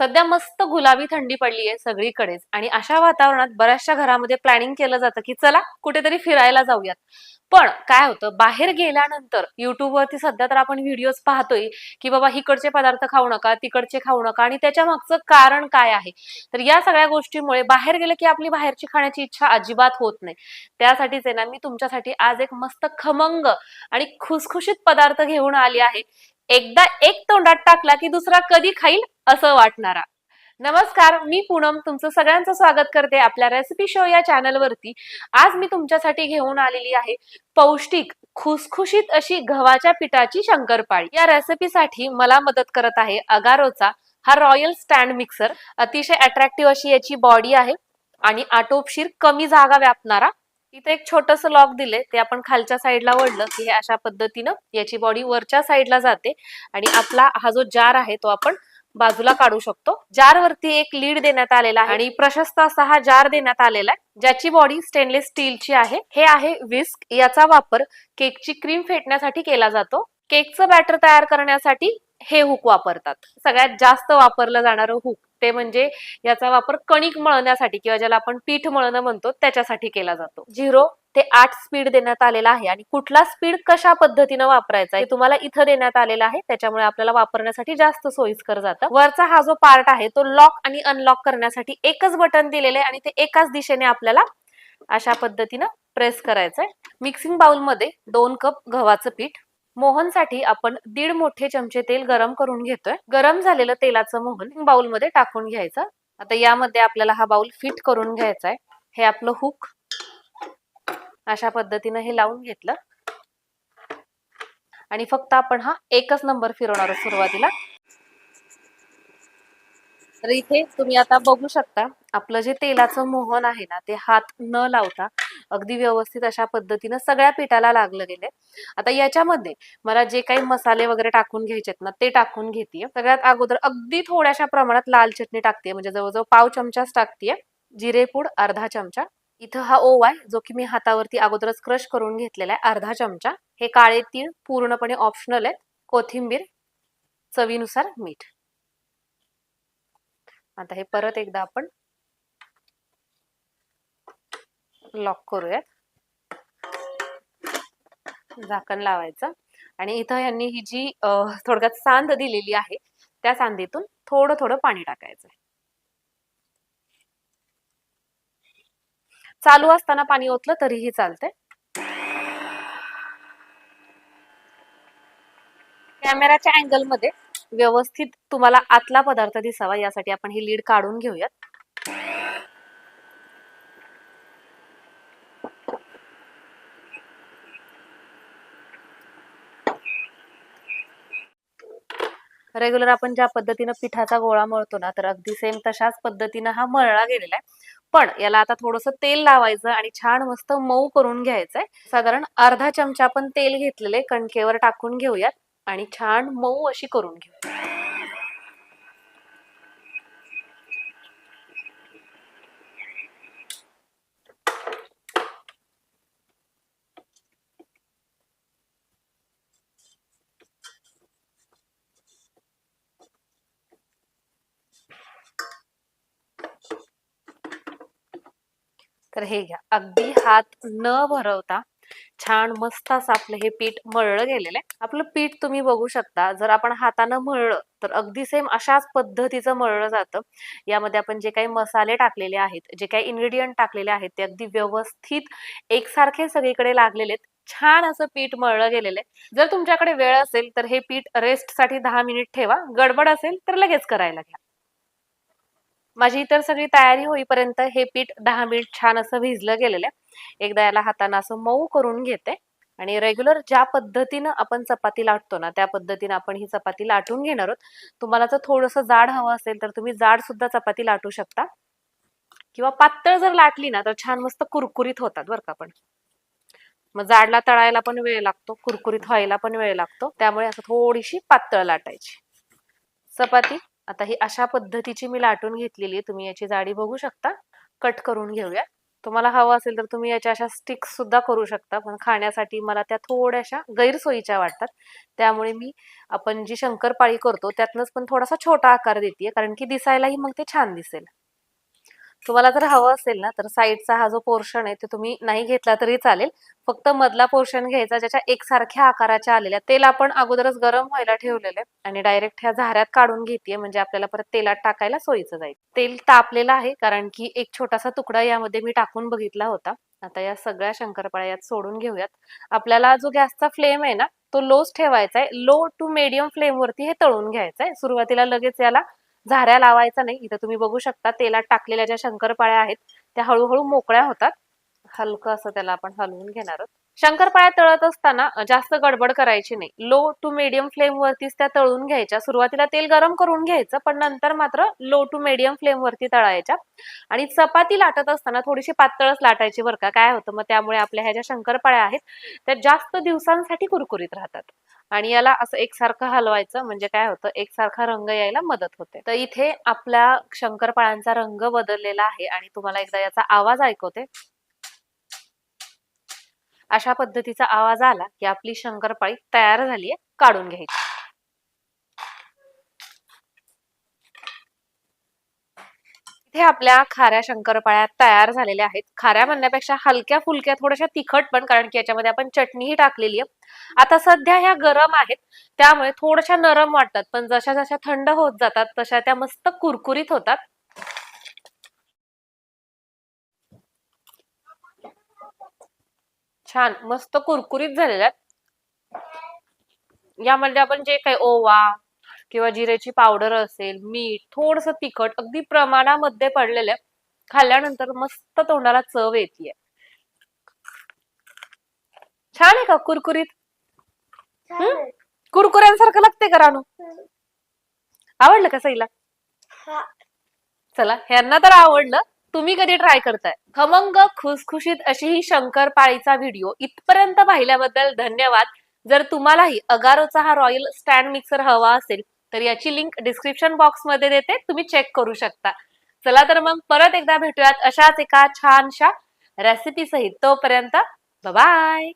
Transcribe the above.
सध्या मस्त गुलाबी थंडी पडली आहे सगळीकडेच. आणि अशा वातावरणात बऱ्याचशा घरामध्ये प्लॅनिंग केलं जातं की चला कुठेतरी फिरायला जाऊयात. पण काय होतं बाहेर गेल्यानंतर युट्यूबवरती सध्या तर आपण व्हिडिओज पाहतोय की बाबा इकडचे पदार्थ खाऊ नका तिकडचे खाऊ नका आणि त्याच्या मागचं कारण काय आहे? तर या सगळ्या गोष्टीमुळे बाहेर गेलं की आपली बाहेरची खाण्याची इच्छा अजिबात होत नाही. त्यासाठीच आहे ना मी तुमच्यासाठी आज एक मस्त खमंग आणि खुसखुशीत पदार्थ घेऊन आली आहे. एकदा एक तोंडात टाकला की दुसरा कधी खाईल? असं वाटणारा. नमस्कार मी पूनम तुमचं सगळ्यांचं स्वागत करते आपल्या रेसिपी शो या चॅनलवरती आज मी तुमच्यासाठी घेऊन आलेली आहे पौष्टिक खुसखुशीत अशी गव्हाच्या पिठाची शंकरपाळी. या रेसिपीसाठी मला मदत करत आहे अगारोचा हा रॉयल स्टँड मिक्सर. अतिशय अट्रॅक्टिव्ह अशी याची बॉडी आहे आणि आटोपशीर कमी जागा व्यापणारा. इथे एक छोटस लॉक दिले ते आपण खालच्या साईडला ओढलं की हे अशा पद्धतीनं याची बॉडी वरच्या साईडला जाते आणि आपला हा जो जार आहे तो आपण बाजूला काढू शकतो. जार वरती एक लीड देण्यात आलेला आहे. आणि प्रशस्त असा हा जार देण्यात आलेला आहे. ज्याची बॉडी स्टेनलेस स्टीलची आहे. हे आहे विस्क याचा वापर केकची क्रीम फेटण्यासाठी केला जातो. केकचं बॅटर तयार करण्यासाठी हे हुक वापरतात. सगळ्यात जास्त वापरलं जाणारं हुक ते म्हणजे याचा वापर कणिक मळण्यासाठी किंवा ज्याला आपण पीठ मळणं म्हणतो त्याच्यासाठी केला जातो. झिरो ते आठ स्पीड देण्यात आलेला आहे. आणि कुठला स्पीड कशा पद्धतीनं वापरायचा हे तुम्हाला इथं देण्यात आलेला आहे. त्याच्यामुळे आपल्याला वापरण्यासाठी जास्त सोयीस्कर जातं. वरचा हा जो पार्ट आहे तो लॉक आणि अनलॉक करण्यासाठी एकच बटन दिलेलं आहे आणि ते एकाच दिशेने आपल्याला अशा पद्धतीनं प्रेस करायचंय मिक्सिंग बाउलमध्ये दोन कप गव्हाचं पीठ. मोहनसाठी आपण दीड मोठे चमचे तेल गरम करून घेतोय. गरम झालेलं तेलाचं मोहन बाउलमध्ये टाकून घ्यायचं. आता यामध्ये आपल्याला हा बाउल फिट करून घ्यायचा आहे. हे आपलं हुक अशा पद्धतीनं हे लावून घेतलं. आणि फक्त आपण हा एकच नंबर फिरवणार सुरुवातीला. तर इथे तुम्ही आता बघू शकता आपलं जे तेलाचं मोहन आहे ना ते हात न लावता अगदी व्यवस्थित अशा पद्धतीनं सगळ्या पिठाला लागलं गेले आता याच्यामध्ये मला जे काही मसाले वगैरे टाकून घ्यायचे ना ते टाकून घेते सगळ्यात अगोदर अगदी थोड्याशा प्रमाणात लाल चटणी टाकते म्हणजे जवळजवळ पाव चमचाच टाकते जिरेपूड अर्धा चमचा. इथं हा ओवा आहे जो की मी हातावरती अगोदरच क्रश करून घेतलेला आहे अर्धा चमचा. हे काळे तीळ पूर्णपणे ऑप्शनल आहेत. कोथिंबीर चवीनुसार मीठ. आता हे परत एकदा आपण लॉक करूयात. झाकण लावायचं. आणि इथं यांनी ही जी थोडक्यात सांद दिलेली आहे त्या सांदीतून थोडं थोडं पाणी टाकायचं चालू असताना पाणी ओतलं तरीही चालतंय. कॅमेराच्या अँगलमध्ये व्यवस्थित तुम्हाला आतला पदार्थ दिसावा यासाठी आपण ही लीड काढून घेऊयात. रेग्युलर आपण ज्या पद्धतीनं पिठाचा गोळा मळतो ना तर अगदी सेम तशाच पद्धतीनं हा मळला गेलेला आहे. पण याला आता थोडंसं तेल लावायचं आणि छान मस्त मऊ करून घ्यायचंय. साधारण अर्धा चमचा आपण तेल घेतलेले कणकेवर टाकून घेऊयात आणि छान मऊ अशी करून घेऊ तर हे घ्या. अगदी हात न भरवता छान मस्त असं आपलं हे पीठ मळलं गेलेलं आहे. आपलं पीठ तुम्ही बघू शकता. जर आपण हातानं मळलं तर अगदी सेम अशाच पद्धतीचं मळलं जातं. यामध्ये आपण जे काही मसाले टाकलेले आहेत जे काही इन्ग्रेडियंट टाकलेले आहेत ते अगदी व्यवस्थित एकसारखे सगळीकडे लागलेले आहेत. छान असं पीठ मळलं गेलेलं आहे. जर तुमच्याकडे वेळ असेल तर हे पीठ रेस्टसाठी दहा मिनिट ठेवा. गडबड असेल तर लगेच करायला घ्या. माझी इतर सगळी तयारी होईपर्यंत हे पीठ दहा मिनिट छान असं भिजलं गेलेलं आहे. एकदा याला हातानं असं मऊ करून घेते. आणि रेग्युलर ज्या पद्धतीनं आपण चपाती लाटतो ना त्या पद्धतीनं आपण ही चपाती लाटून घेणार आहोत. तुम्हाला जर थोडंसं जाड हवं असेल तर तुम्ही जाड सुद्धा चपाती लाटू शकता. किंवा पातळ जर लाटली ना तर छान मस्त कुरकुरीत होतात बरं का पण. मग जाडला तळायला पण वेळ लागतो कुरकुरीत व्हायला पण वेळ लागतो. त्यामुळे असं थोडीशी पातळ लाटायची. चपाती आता ही अशा पद्धतीची मी लाटून घेतलेली आहे. तुम्ही याची जाडी बघू शकता. कट करून घेऊया. तुम्हाला हवं असेल तर तुम्ही याच्या अशा स्टिक्स सुद्धा करू शकता. पण खाण्यासाठी मला त्या थोड्याशा गैरसोयीच्या वाटतात. त्यामुळे मी आपण जी शंकरपाळी करतो त्यातनंच पण थोडासा छोटा आकार देते कारण की दिसायलाही मग ते छान दिसेल. तुम्हाला जर हवं असेल ना तर साईडचा हा जो पोर्शन आहे ते तुम्ही नाही घेतला तरी चालेल. फक्त मधला पोर्शन घ्यायचा ज्याच्या एकसारख्या आकाराच्या आलेल्या. तेल आपण अगोदरच गरम व्हायला ठेवलेलं आहे आणि डायरेक्ट ह्या झाऱ्यात काढून घेते म्हणजे आपल्याला परत तेलात टाकायला सोयीचं जाईल. तेल तापलेलं आहे कारण की एक छोटासा तुकडा यामध्ये मी टाकून बघितला होता. आता या सगळ्या शंकरपाळ्या यात सोडून घेऊयात. आपल्याला जो गॅसचा फ्लेम आहे ना तो लोच ठेवायचा आहे. लो टू मीडियम फ्लेम वरती हे तळून घ्यायचं आहे. सुरुवातीला लगेच याला झाऱ्या लावायचा नाही. इथं तुम्ही बघू शकता तेलात टाकलेल्या ज्या शंकरपाळ्या आहेत त्या हळूहळू मोकळ्या होतात. हलकं असं त्याला आपण हलवून घेणार आहोत. शंकरपाळ्या तळत असताना जास्त गडबड करायची नाही. लो टू मीडियम फ्लेम वरतीच त्या तळून घ्यायच्या. सुरुवातीला तेल गरम करून घ्यायचं पण नंतर मात्र लो टू मीडियम फ्लेम वरती तळायच्या. आणि चपाती लाटत असताना थोडीशी पातळच लाटायची बरं का. काय होतं? मग त्यामुळे आपल्या ह्या ज्या शंकरपाळ्या आहेत त्या जास्त दिवसांसाठी कुरकुरीत राहतात. आणि याला असं एकसारखं हलवायचं म्हणजे काय होतं एकसारखा रंग यायला मदत होते. तर इथे आपल्या शंकरपाळ्यांचा रंग बदललेला आहे आणि तुम्हाला एकदा याचा आवाज ऐकवते. अशा पद्धतीचा आवाज आला की आपली शंकरपाळी तयार झालीये काढून घ्यायची. इथे आपल्या खाऱ्या शंकरपाळ्या तयार झालेल्या आहेत. खाऱ्या म्हणण्यापेक्षा हलक्या फुलक्या थोड्याशा तिखट पण कारण की याच्यामध्ये आपण चटणीही टाकलेली आहे. आता सध्या ह्या गरम आहेत त्यामुळे थोड्याशा नरम वाटतात पण जशा जशा थंड होत जातात तशा त्या मस्त कुरकुरीत होतात. छान मस्त कुरकुरीत झालेल्या यामध्ये आपण जे काही ओवा किंवा जिरेची पावडर असेल मीठ थोडस तिखट अगदी प्रमाणामध्ये पडलेलं खाल्ल्यानंतर मस्त तोंडाला चव येते छान आहे का कुरकुरीत? हम्म? कुरकुऱ्यांसारखं लागते का रानू? आवडलं का सईला? चला ह्यांना तर आवडलं. तुम्ही कधी ट्राय करताय? खमंग खुसखुशीत अशी ही शंकरपाळीचा व्हिडिओ इथपर्यंत पाहिल्याबद्दल धन्यवाद. जर तुम्हालाही अगारोचा हा रॉयल स्टँड मिक्सर हवा असेल तर याची लिंक डिस्क्रिप्शन बॉक्समध्ये देते. तुम्ही चेक करू शकता. चला तर मग परत एकदा भेटूयात अशाच एका छानशा रेसिपी सहित. तोपर्यंत बाय